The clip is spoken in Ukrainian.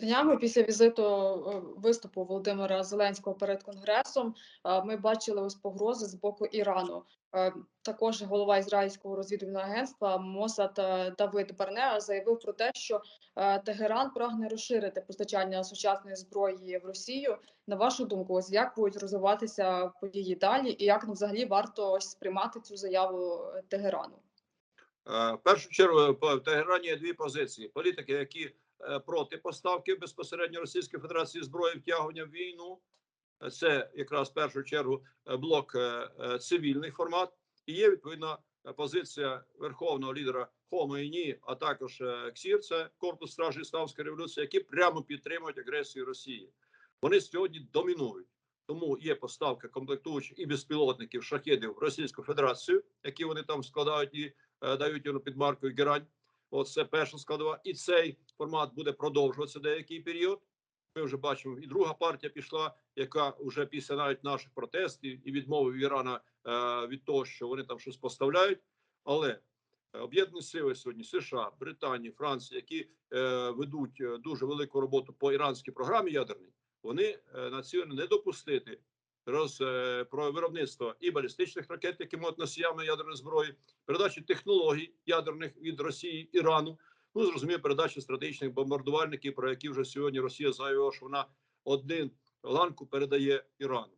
Днями після візиту е, виступу Володимира Зеленського перед конгресом е, ми бачили ось погрози з боку Ірану. Е, Також голова ізраїльського розвідувального агентства Мосад Давид Барнеа заявив про те, що Тегеран прагне розширити постачання сучасної зброї в Росію. На вашу думку, ось як будуть розвиватися події далі, і як ну, взагалі варто ось сприймати цю заяву Тегерану? В першу чергу в Тегерані є дві позиції: політики, які проти поставки безпосередньо Російської Федерації зброї втягування в війну. Е, Це якраз в першу чергу е, блок е, е, цивільний формат, і є відповідна е, позиція верховного лідера Хомейні, а також е, КСІР, це корпус стражі Ісламської революції, які прямо підтримують агресію Росії. Вони сьогодні домінують. Тому є поставка комплектуючих і безпілотників шахедів Російську Федерацію, які вони там складають і е, дають під маркою Герань. От це перша складова. І цей формат буде продовжуватися деякий період. Ми вже бачимо, і друга партія пішла, яка вже після навіть наших протестів і відмови Ірана е, від того, що вони там щось поставляють. Але е, об'єднані сили сьогодні США, Британія, Франція, які е, ведуть е, дуже велику роботу по іранській програмі ядерній, вони е, націлені не допустити роз е, про виробництво і балістичних ракет, які мають носіями ядерної зброї, передачі технологій ядерних від Росії Ірану. Ну зрозуміло, передачі стратегічних бомбардувальників, про які вже сьогодні Росія заявила, що вона один ланку передає Ірану.